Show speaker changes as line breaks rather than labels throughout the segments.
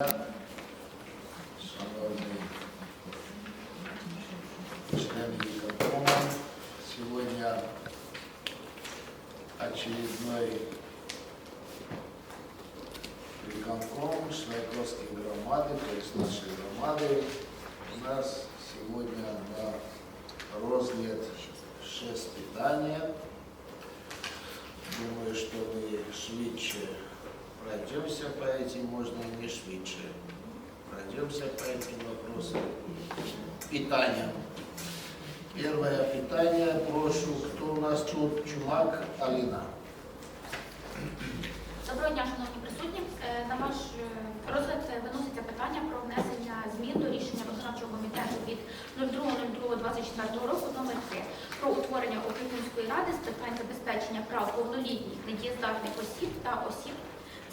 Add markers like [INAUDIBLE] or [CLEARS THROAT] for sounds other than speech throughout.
Шановні члены Виконкома, сегодня очередной Виконком Швайковской громады, то есть нашей громады. У нас сегодня на розгляд шесть питання. Думаю, что мы швидше пройдемся по этим, можно и не швидше. Пройдемся по этим вопросам. Питание. Первое питание. Прошу, кто у нас тут? Чумак Алина.
Доброго дня, шановні присутні. Е, На ваш е, розгляд е, виноситься питання про внесення змін до рішення виконавчого комітету від 02.02.24 року номер 3 про утворення опікунської ради з питань забезпечення прав повнолітніх недієздатних осіб та осіб,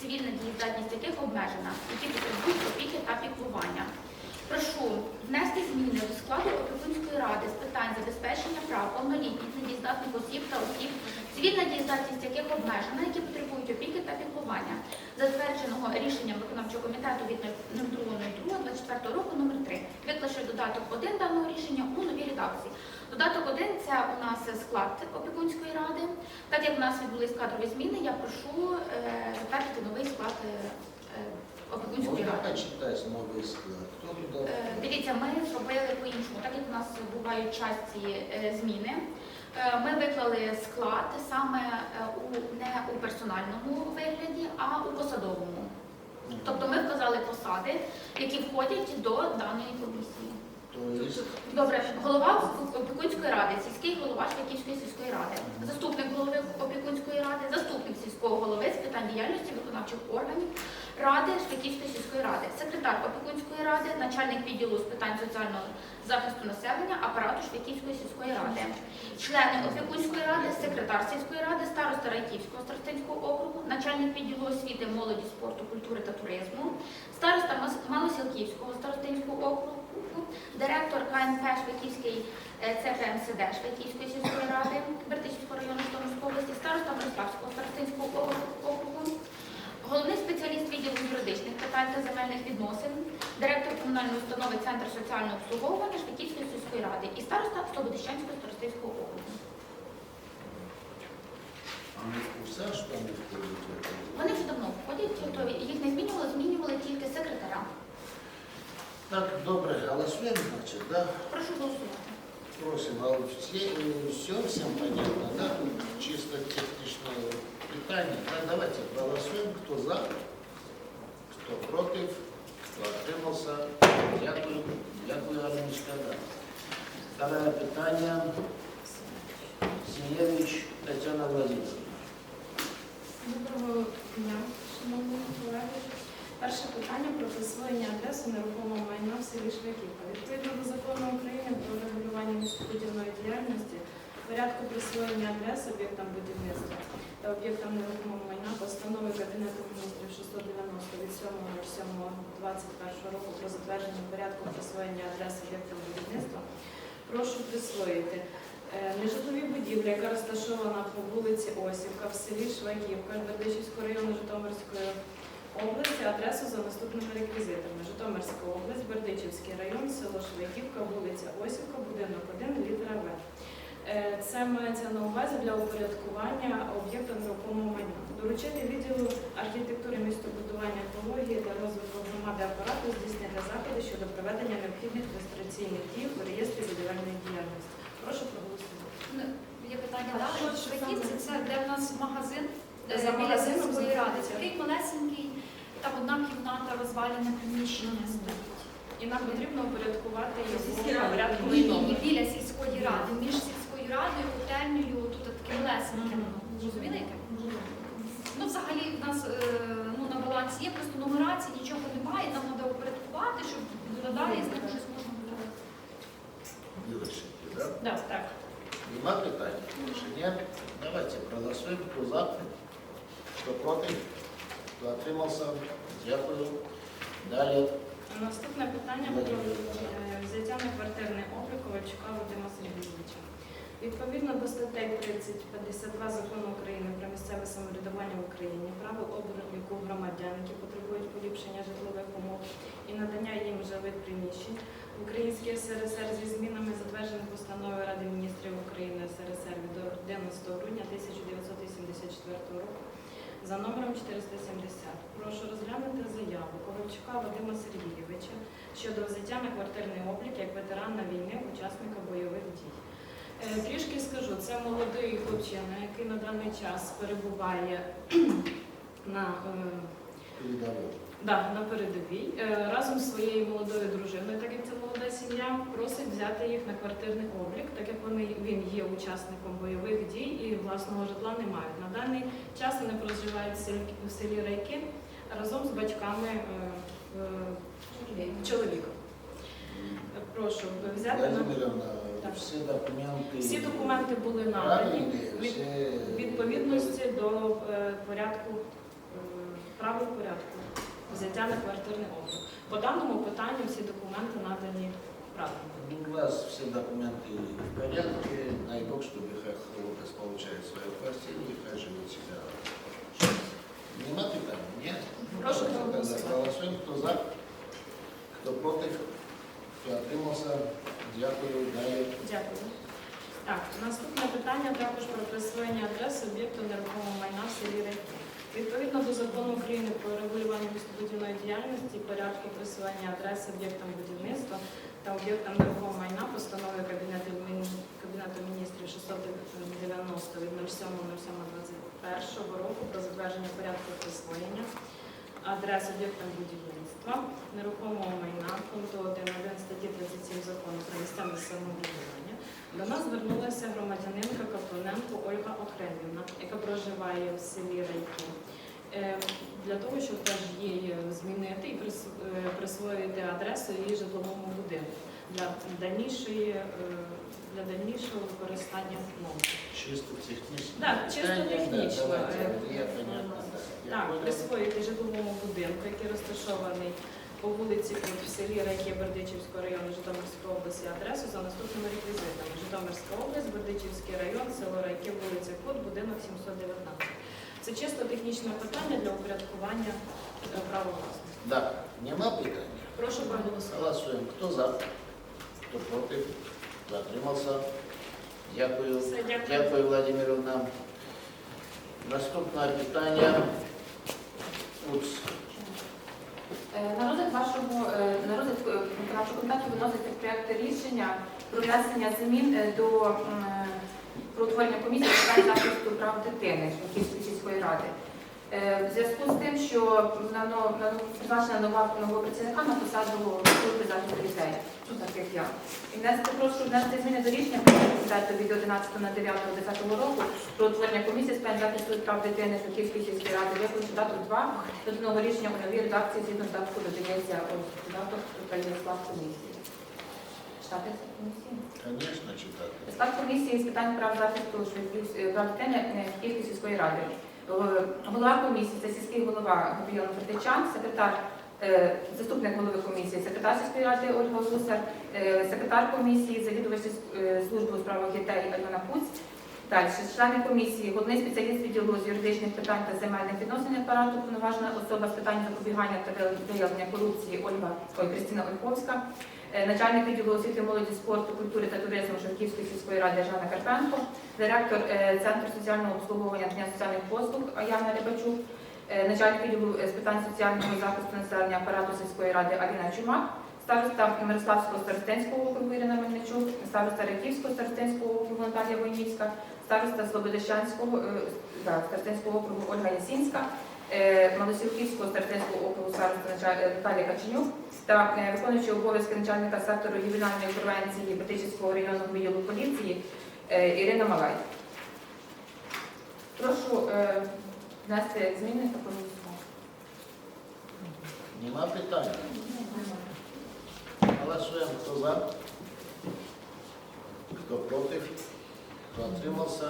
цивільна дієздатність яких обмежена, які потребують опіки та піклування. Прошу внести зміни до складу опікунської ради з питань забезпечення прав повнолітніх недієздатних осіб та осіб, цивільна дієздатність яких обмежена, які потребують опіки та піклування, затвердженого рішенням виконавчого комітету від 02.02.24 року номер 3 виклавши додаток 1 даного рішення у новій редакції. Додаток 1 – це у нас склад опікунської ради. Так як у нас відбулись кадрові зміни, я прошу е, затвердити новий склад е, е, опікунської ради.
новый склад? Кто туда?
Е, Дивіться, ми зробили по-іншому, так як у нас бувають часті зміни. Ми виклали склад саме у не у персональному вигляді, а у посадовому. Тобто ми вказали посади, які входять до даної комісії. Добре, голова опікунської ради, сільський голова Швейківської сільської ради, заступник голови опікунської ради, заступник сільського голови з питань діяльності виконавчих органів ради Швейківської сільської ради, секретар опікунської ради, начальник відділу з питань соціального захисту населення апарату Швейківської сільської ради, члени опікунської ради, секретар сільської ради, староста Райківського старостинського округу, начальник відділу освіти, молоді, спорту, культури та туризму, староста Малосілківського старостинського округу, директор КНП Швейківський е, ЦПМСД Швейківської сільської ради Бердичівського району Житомирської області, староста Мирославського старостинського округу, головний спеціаліст відділу юридичних питань та земельних відносин, директор комунальної установи Центр соціального обслуговування Швейківської сільської ради і староста Слободищенського старостинського округу. Вони вже давно входять, тобто
Так, добре, голосуем, значит, да?
Прошу голосувати.
Просим, а все, все всем понятно, да? Чисто техничное питание. Да, давайте проголосуем, кто за, кто против, кто отримався. Дякую, дякую, Арночка. Да. Второе питание. Сієвич Тетяна Владимировна.
Доброго дня, шановні колеги. Перше питання про присвоєння адреси нерухомого майна в селі Швейківка. Відповідно до закону України про регулювання містобудівної діяльності, порядку присвоєння адрес об'єктам будівництва та об'єктам нерухомого майна постанови Кабінету міністрів 690 від 7.07.21 року про затвердження порядку присвоєння адрес об'єктам будівництва, прошу присвоїти Е, Нежитлові будівлі, яка розташована по вулиці Осівка в селі Швайківка Бердичівського району Житомирської області, адресу за наступними реквізитами. Житомирська область, Бердичівський район, село Швайківка, вулиця Осівка, будинок 1, літера В. Е, Це мається на увазі для упорядкування об'єкта нерухомого майна. Доручити відділу архітектури, містобудування, екології та розвитку громади апарату здійснити заходи щодо проведення необхідних реєстраційних дій у реєстрі будівельної діяльності. Прошу проголосувати.
Ну, Є питання
що ж
це де в нас магазин
Де
е,
за магазином
сільської ради. Такий малесенький, там одна кімната розвалене приміщення стоїть.
І нам потрібно упорядкувати
Сільські
його
ради.
порядку
Ні, біля сільської ради, між сільською радою, котельнею, тут таке малесеньке.
Мгм.
Розумієте? яке? Ну, взагалі, в нас е, ну, на балансі є просто нумерації, нічого немає, нам треба упорядкувати, щоб додалі з ним щось можна було.
Вирішити, да?
Да, так.
Нема питань? Більше ні? Давайте проголосуємо, хто за, хто проти, хто отримався. Дякую. Далі.
Наступне питання про е, взяття на квартирний облік Ковальчука Вадима Сергійовича. Відповідно до статей 30, 52 закону України про місцеве самоврядування в Україні, право обліку громадян, які потребують поліпшення житлових умов і надання їм жилих приміщень в Українській СРСР зі змінами, затверджених постановою Ради міністрів України СРСР від 11 грудня 1984 року за номером 470. Прошу розглянути заяву Ковальчука Вадима Сергійовича щодо взяття на квартирний облік як ветерана війни, учасника бойових дій. Е, Трішки скажу, це молодий хлопчина, який на даний час перебуває [CLEARS THROAT] на, е. Да, на передовій е, разом з своєю молодою дружиною, так як це молода сім'я, просить взяти їх на квартирний облік, так як вони він є учасником бойових дій і власного житла не мають. На даний час вони проживають в селі, Райки разом з батьками е, е, чоловіка. Прошу взяти на
всі документи.
всі документи були надані від- відповідності до порядку правил порядку взяття на квартирний облік. По даному питанню всі документи надані правильно.
Ну, У вас всі документи в порядку, Дай Бог, чтобы их хлопец получает свою квартиру и хай живет себя. Нема питань? Нет?
Прошу
Тогда
проголосувати.
Голосуємо, хто за, хто проти, хто отримався. Дякую, далі.
Дякую. Так, наступне питання також про присвоєння адреси об'єкту нерухомого майна в селі Райки. Відповідно до закону України про регулювання містобудівної діяльності, порядку присвоєння адреси об'єктам будівництва та об'єктам нерухомого майна постанови Кабінету, міністрів 690 від 07.07.21 року про затвердження порядку присвоєння адрес об'єктам будівництва нерухомого майна пункту 1.1 статті 37 закону про місцеве самоврядування до нас звернулася громадянинка Каплиненко Ольга Охремівна, яка проживає в селі Райки. Е, Для того, щоб теж їй змінити і е, присвоїти адресу її житловому будинку для дальнішої е, для дальнішого використання мови.
Чисто технічно.
Так, чисто технічно. Так, присвоїти житловому будинку, який розташований по вулиці в селі Райки Бердичівського району Житомирської області, адресу за наступними реквізитами. Житомирська область, Бердичівський район, село Райки, вулиця Кут, будинок 719. Це чисто технічне питання для упорядкування е, права власності.
Да, нема питань?
Прошу проголосувати.
Голосуємо. Хто за, хто проти, хто отримався. Дякую.
Все, дякую.
Дякую, Владимировна. Наступне питання. УЦ.
Е, На розгляд вашого е, на розгляд виконавчого комітету виноситься проєкт рішення про внесення змін до про утворення комісії з питань захисту прав дитини Київської сільської ради. Е, В зв'язку з тим, що призначена нова нового працівника на посаду служби захисту дітей, ну так як я. І внести прошу внести зміни до рішення комітету від 11 на 9 10 року про утворення комісії з питань захисту прав дитини Київської сільської ради виконати додаток 2 до нового рішення у новій редакції згідно додатку додається ось додаток України комісії. Читати цю комісії?
Звісно, читати.
Склад комісії з питань прав захисту е, прав дитини е, Київської сільської ради. Е, Голова комісії це сільський голова Габріел Фердичан, секретар, заступник голови комісії, секретар сільської ради Ольга Гусар, е, секретар комісії, завідувач служби у справах дітей Альона Пуць. Далі, члени комісії, головний спеціаліст відділу з юридичних питань та земельних відносин апарату, повноважена особа з питань запобігання та виявлення корупції Ольга Ой, Кристина Ольховська, е, начальник відділу освіти, молоді, спорту, культури та туризму Шевківської сільської ради Жанна Карпенко, директор е, Центру соціального обслуговування та соціальних послуг Яна Рибачук, е, начальник відділу з питань соціального захисту населення апарату сільської ради Аліна Чумак, староста Мирославського старостинського округу Ірина Мельничук, староста Раківського старостинського округу Наталія Войніцька, староста Слободищанського е, да, старостинського округу Ольга Ясінська, е, Малосілківського старостинського округу староста е, Наталія Каченюк та виконуючий обов'язки начальника сектору ювенальної превенції Батичівського районного відділу поліції Ірина Малай. Прошу внести зміни та проголосувати.
Нема питань. Голосуємо. Хто за, хто проти, хто отримався.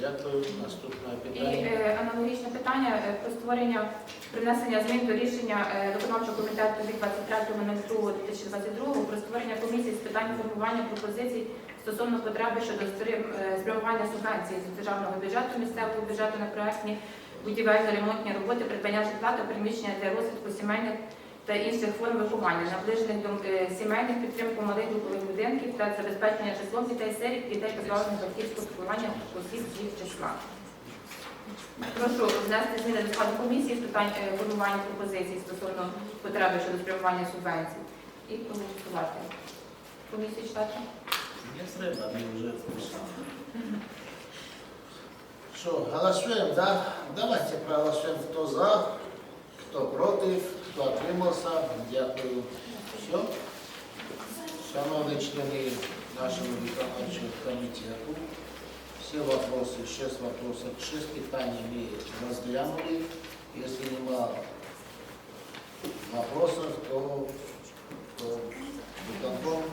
Дякую. Наступне
І
питання.
е, аналогічне питання е, про створення принесення змін до рішення е, виконавчого комітету від 23.02.2022 про створення комісії з питань формування пропозицій стосовно потреби щодо спрям- е, спрямування субвенції з державного бюджету місцевого бюджету на проектні будівельно-ремонтні роботи, придбання житла та приміщення для розвитку сімейних та інших форм виховання, наближених до е, сімейних підтримку малих групових будинків та забезпечення числом дітей сиріт, дітей позбавлених батьківського піклування осіб з їх числа. Прошу внести зміни до складу комісії з питань е, формування пропозицій стосовно потреби щодо спрямування субвенцій і проголосувати. Комісію читати?
Не треба, ми вже прийшли. Що, голосуємо, да? Давайте проголосуємо, хто за, хто проти, хто отримався. Дякую. Все. Шановні члени нашого виконавчого комітету, всі вопроси, шість вопросов, шість питань ми розглянули. Якщо нема вопросов, то, то виконком закрит.